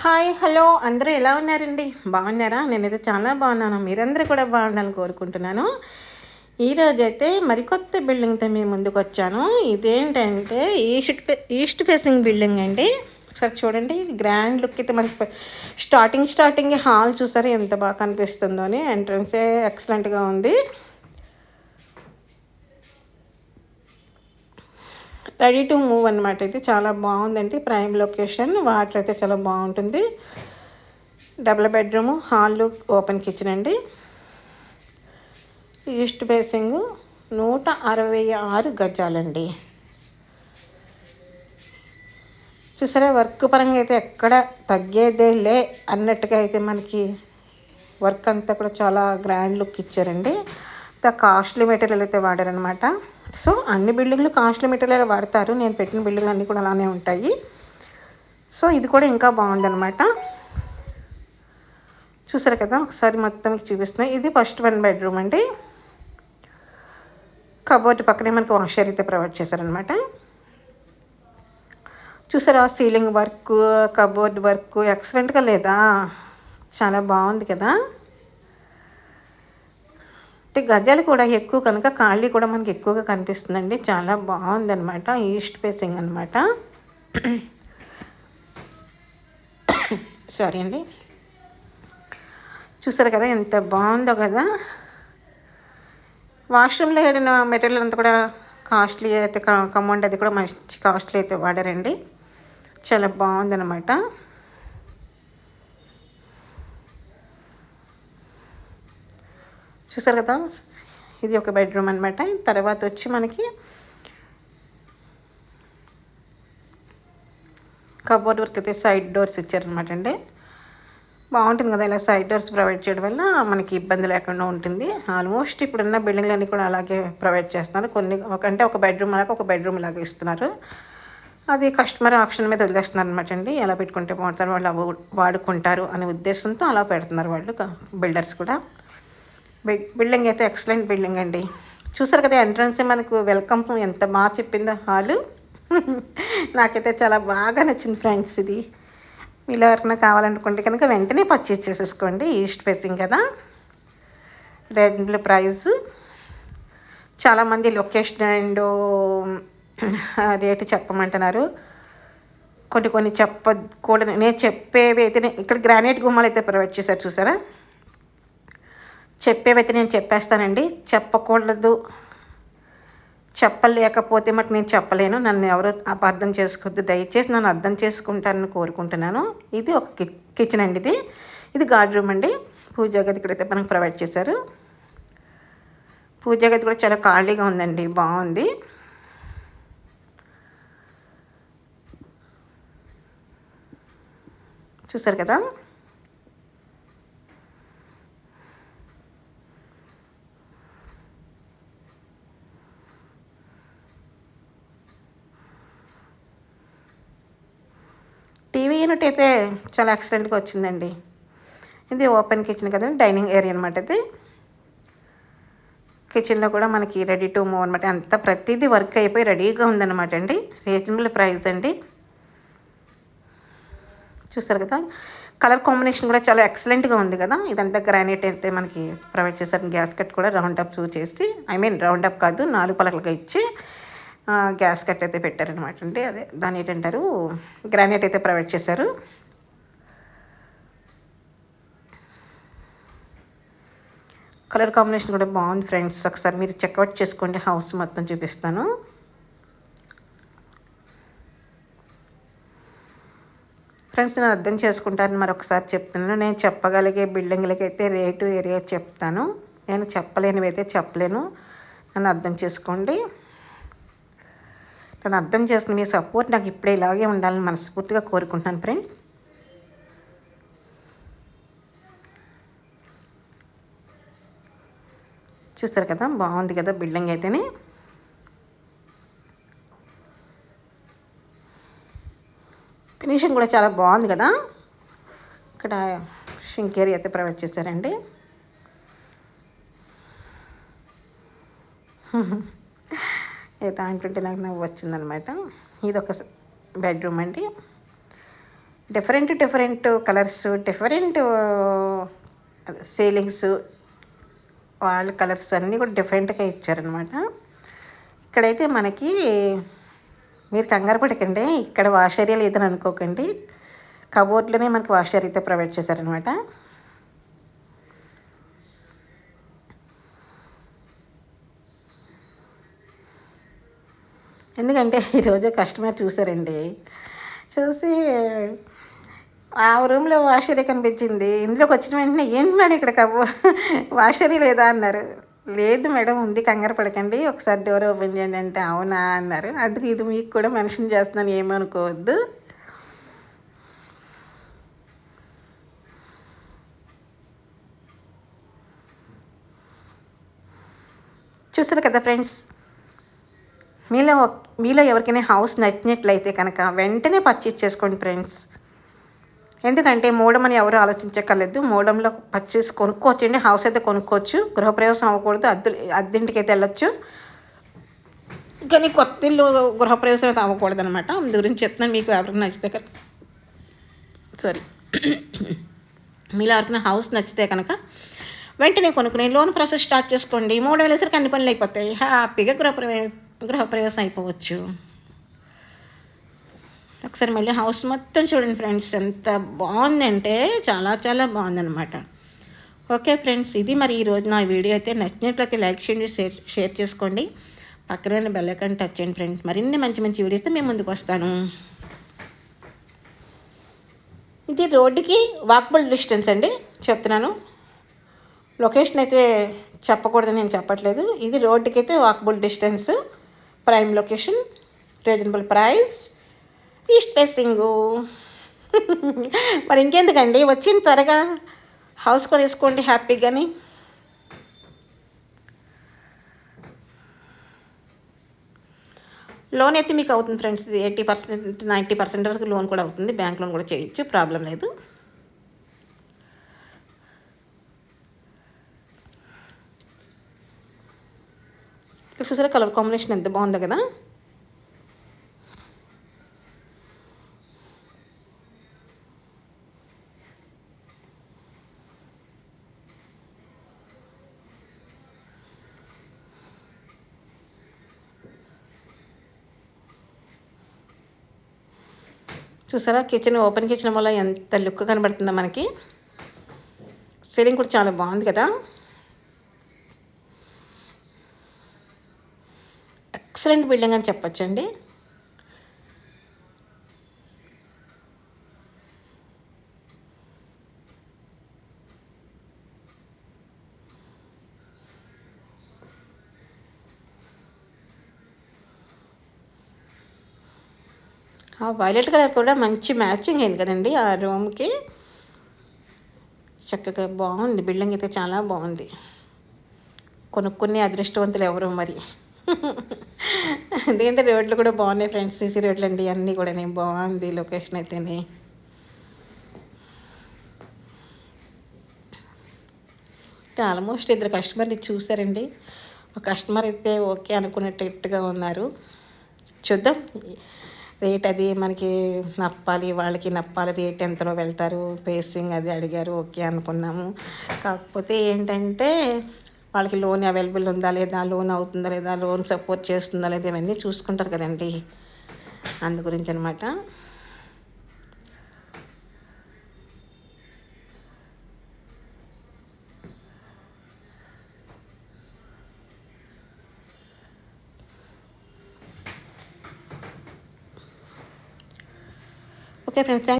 Hi hello. అందరూ ఎలా ఉన్నారండి? బాగున్నారా? నేనైతే చాలా బాగున్నాను. మీరందరూ కూడా బాగుండాలని కోరుకుంటున్నాను. ఈరోజు అయితే మరికొత్త బిల్డింగ్తో మేము ముందుకు వచ్చాను. ఇదేంటంటే ఈస్ట్ ఈస్ట్ ఫేసింగ్ బిల్డింగ్ అండి. ఒకసారి చూడండి. గ్రాండ్ లుక్ అయితే మనకి స్టార్టింగ్ స్టార్టింగ్ హాల్ చూసారు ఎంత బాగా కనిపిస్తుందో అని. ఎంట్రన్సే ఎక్సలెంట్గా ఉంది. రెడీ టు మూవ్ అనమాట ఇది. చాలా బాగుందండి. Prime location. వాటర్ అయితే చాలా బాగుంటుంది. Double bedroom hall open kitchen అండి. ఈస్ట్ బేసింగ్ నూట అరవై ఆరు గజాలండి. చూసారా? వర్క్ పరంగా అయితే ఎక్కడ తగ్గేదే లే అన్నట్టుగా అయితే మనకి వర్క్ అంతా కూడా చాలా గ్రాండ్ లుక్ ఇచ్చారండి. కాస్ట్లీ మెటీరియల్ అయితే వాడారనమాట సో అన్ని బిల్డింగ్లు కాస్ట్లీ మెటీరియల్ వాడతారు. నేను పెట్టిన బిల్డింగ్లు అన్నీ కూడా అలానే ఉంటాయి. సో ఇది కూడా ఇంకా బాగుందనమాట చూసారు కదా ఒకసారి మొత్తం మీకు చూపిస్తున్నాయి. ఇది ఫస్ట్ వన్ బెడ్రూమ్ అండి. కబోర్డ్ పక్కనే మనకి వాషర్ అయితే ప్రొవైడ్ చేశారనమాట చూసారా సీలింగ్ వర్క్ కబోర్డ్ వర్క్ ఎక్సలెంట్గా లేదా? చాలా బాగుంది కదా. అంటే గజాలు కూడా ఎక్కువ కనుక ఖాళీ కూడా మనకి ఎక్కువగా కనిపిస్తుందండి. చాలా బాగుందనమాట ఈస్ట్ ఫేసింగ్ అనమాట సారీ అండి. చూసారు కదా ఎంత బాగుందో కదా. వాష్రూమ్లో ఏదైనా మెటీరియల్ అంతా కూడా కాస్ట్లీ అయితే కమౌండ్ అది కూడా మంచి కాస్ట్లీ అయితే వాడారండి. చాలా బాగుందనమాట చూసారు కదా? ఇది ఒక బెడ్రూమ్ అనమాట తర్వాత వచ్చి మనకి కబోర్డ్ వర్క్ అయితే సైడ్ డోర్స్ ఇచ్చారనమాట అండి. బాగుంటుంది కదా ఇలా సైడ్ డోర్స్ ప్రొవైడ్ చేయడం వల్ల మనకి ఇబ్బంది లేకుండా ఉంటుంది. ఆల్మోస్ట్ ఇప్పుడున్న బిల్డింగ్లన్నీ కూడా అలాగే ప్రొవైడ్ చేస్తున్నారు. కొన్ని ఒక అంటే ఒక బెడ్రూమ్ లాగా ఒక బెడ్రూమ్ లాగా ఇస్తున్నారు. అది కస్టమర్ ఆప్షన్ మీద వదిలేస్తున్నారు అనమాట అండి. ఎలా పెట్టుకుంటే బాగుంటారు వాళ్ళు వాడుకుంటారు అనే ఉద్దేశంతో అలా పెడుతున్నారు వాళ్ళు బిల్డర్స్ కూడా. బిల్డింగ్ అయితే ఎక్సలెంట్ బిల్డింగ్ అండి. చూసారు కదా ఎంట్రన్స్ మనకు వెల్కమ్ ఎంత బాగా చెప్పిందో హాలు. నాకైతే చాలా బాగా నచ్చింది ఫ్రెండ్స్ ఇది. మీలో ఎవరైనా కావాలనుకుంటే కనుక వెంటనే పర్చేస్ చేసేసుకోండి. ఈస్ట్ ఫేసింగ్ కదా. రీజనబుల్ ప్రైస్ చాలామంది లొకేషన్ అండ్ రేటు చెప్పమంటున్నారు. కొన్ని కొన్ని చెప్పకూడదు నేను చెప్పేవి అయితే ఇక్కడ గ్రానైట్ గుమ్మాలు అయితే ప్రొవైడ్ చేశారు చూసారా? చెప్పేవైతే నేను చెప్పేస్తానండి. చెప్పకూడదు. చెప్పలేకపోతే మటు నేను చెప్పలేను. నన్ను ఎవరు అపార్థం చేసుకోవద్దు. దయచేసి నన్ను అర్థం చేసుకుంటానని కోరుకుంటున్నాను. ఇది ఒక కిచెన్ అండి ఇది. ఇది గార్డ్ రూమ్ అండి. పూజా గది ఇక్కడైతే మనకు ప్రొవైడ్ చేశారు. పూజా గది కూడా చాలా ఖాళీగా ఉందండి. బాగుంది. చూసారు కదా? టీవీ యూనిట్ అయితే చాలా ఎక్సలెంట్గా వచ్చిందండి. ఇది ఓపెన్ కిచెన్ కదండి డైనింగ్ ఏరియా అనమాట ఇది. కిచెన్లో కూడా మనకి రెడీ టు మూవ్ అనమాట అంత ప్రతిదీ వర్క్ అయిపోయి రెడీగా ఉందన్నమాట అండి. రీజనబుల్ ప్రైస్ అండి. చూసారు కదా? కలర్ కాంబినేషన్ కూడా చాలా ఎక్సలెంట్గా ఉంది కదా? ఇదంతా గ్రానైట్ అయితే మనకి ప్రొవైడ్ చేశారు. గ్యాస్ కట్ కూడా రౌండ్ అప్ చేసి ఐ మీన్ రౌండ్ అప్ కాదు నాలుగు పలకలుగా ఇచ్చి గ్యాస్ కట్ అయితే పెట్టారనమాట అండి అదే దాని ఏంటంటారు? గ్రానైట్ అయితే ప్రొవైడ్ చేశారు. కలర్ కాంబినేషన్ కూడా బాగుంది ఫ్రెండ్స్. ఒకసారి మీరు చెక్అవుట్ చేసుకోండి. హౌస్ మొత్తం చూపిస్తాను. ఫ్రెండ్స్ నేను అర్థం చేసుకుంటారని మరొకసారి చెప్తున్నాను. నేను చెప్పగలిగే బిల్డింగ్లకి అయితే రేటు ఏరియా చెప్తాను. నేను చెప్పలేనివి అయితే చెప్పలేను. నన్ను అర్థం చేసుకోండి. నన్ను అర్థం చేసుకుని మీ సపోర్ట్ నాకు ఇప్పుడే ఇలాగే ఉండాలని మనస్ఫూర్తిగా కోరుకుంటున్నాను ఫ్రెండ్స్ చూసారు కదా బాగుంది కదా బిల్డింగ్ అయితేనే. ఫినిషింగ్ కూడా చాలా బాగుంది కదా. ఇక్కడ షింకేరి అయితే ప్రొవైడ్ చేశారండి. ఏదో అంటుంటే నాకు నవ్వు వచ్చిందనమాట ఇది ఒక బెడ్రూమ్ అండి. Different different colours different ceilings wall colours అన్నీ కూడా డిఫరెంట్గా ఇచ్చారనమాట. ఇక్కడైతే మనకి మీరు కంగారు పడకండి ఇక్కడ వాష్ ఏరియా లేదని అనుకోకండి. కబోర్డ్లోనే మనకి వాష్ ఏరియా అయితే ప్రొవైడ్ చేశారనమాట. ఎందుకంటే ఈరోజు కస్టమర్ చూసారండి చూసి ఆ రూమ్లో వాషరీ కనిపించింది. ఇందులోకి వచ్చిన వెంటనే ఏంటి మేడం ఇక్కడ కవ్వు వాషరీ లేదా? అన్నారు. లేదు మేడం ఉంది కంగారు పడకండి. ఒకసారి డోర్ ఓపెన్ చేయండి. అంటే అవునా? అన్నారు. అందుకు ఇది మీకు కూడా మెన్షన్ చేస్తున్నాను ఏమనుకోవద్దు. చూసారు కదా ఫ్రెండ్స్. మీలో మీలో ఎవరికైనా హౌస్ నచ్చినట్లయితే కనుక వెంటనే పర్చేజ్ చేసుకోండి ఫ్రెండ్స్ ఎందుకంటే మూడమని ఎవరు ఆలోచించక్కర్లేదు. మూడంలో పర్చేస్ కొనుక్కోవచ్చండి హౌస్ అయితే కొనుక్కోవచ్చు. గృహప్రవేశం అవ్వకూడదు. అద్దె అద్దెంటికి అయితే వెళ్ళొచ్చు. కానీ కొత్త ఇల్లు గృహప్రవేశం అయితే అవ్వకూడదు అనమాట అందు గురించి చెప్తున్నాను మీకు ఎవరికి నచ్చితే కనుక. సారీ మీలో ఎవరికైనా హౌస్ నచ్చితే కనుక వెంటనే కొనుక్కుని లోన్ ప్రాసెస్ స్టార్ట్ చేసుకోండి. మూడు వేలేసరికి అన్ని పనులు అయిపోతాయి. హ్యాపీగా గృహప్రవే గృహప్రవేశం అయిపోవచ్చు. ఒకసారి మళ్ళీ హౌస్ మొత్తం చూడండి ఫ్రెండ్స్ ఎంత బాగుందంటే చాలా చాలా బాగుందన్నమాట. ఓకే ఫ్రెండ్స్ ఇది మరి ఈరోజు నా వీడియో అయితే నచ్చినట్లయితే లైక్ చేయండి షేర్ షేర్ చేసుకోండి. పక్కనే బెల్ ఐకాన్ టచ్ చేయండి ఫ్రెండ్స్. మరిన్ని మంచి మంచి వీడియోస్తో మేము ముందుకు వస్తాను. ఇది రోడ్డుకి వాక్బుల్ డిస్టెన్స్ అండి చెప్తున్నాను. లొకేషన్ అయితే చెప్పకూడదని నేను చెప్పట్లేదు. ఇది రోడ్డుకి అయితే walkable distance prime location reasonable price east facing మరి ఇంకెందుకండి? వచ్చిన త్వరగా. హౌస్ కొనేసుకోండి హ్యాపీగాని. లోన్ అయితే మీకు అవుతుంది ఫ్రెండ్స్ ఇది ఎయిటీ పర్సెంట్ నైంటీ పర్సెంట్ వరకు లోన్ కూడా అవుతుంది. బ్యాంక్ లోన్ కూడా చేయొచ్చు. ప్రాబ్లం లేదు. ఇక్కడ చూసారా కలర్ కాంబినేషన్ ఎంత బాగుందో కదా? చూసారా? కిచెన్ ఓపెన్ కిచెన్ వల్ల ఎంత లుక్ కనబడుతుందో మనకి. సీలింగ్ కూడా చాలా బాగుంది కదా? ఎక్సలెంట్ బిల్డింగ్ అని చెప్పొచ్చండి. ఆ వైలెట్ కలర్ కూడా మంచి మ్యాచింగ్ అయింది కదండి ఆ రూమ్కి. చక్కగా బాగుంది. బిల్డింగ్ అయితే చాలా బాగుంది. కొనుక్కునే అదృష్టవంతులు ఎవరు మరి? ఎందుకంటే రోడ్లు కూడా బాగున్నాయి ఫ్రెండ్స్. సీసీ రోడ్లు అండి అన్నీ కూడా బాగుంది లొకేషన్ అయితేనే. ఆల్మోస్ట్ ఇద్దరు కస్టమర్ని చూసారండి. ఒక కస్టమర్ అయితే ఓకే అనుకునేటట్టుగా ఉన్నారు. చూద్దాం. రేట్ అది మనకి నప్పాలి వాళ్ళకి నప్పాలి రేట్ ఎంతలో వెళ్తారు పేసింగ్ అది అడిగారు ఓకే అనుకున్నాము. కాకపోతే ఏంటంటే వాళ్ళకి లోన్ అవైలబుల్ ఉందా లేదా లోన్ అవుతుందా లేదా లోన్ సపోర్ట్ చేస్తుందా లేదా ఇవన్నీ చూసుకుంటారు కదండి. అందు గురించి అనమాట ఓకే ఫ్రెండ్స్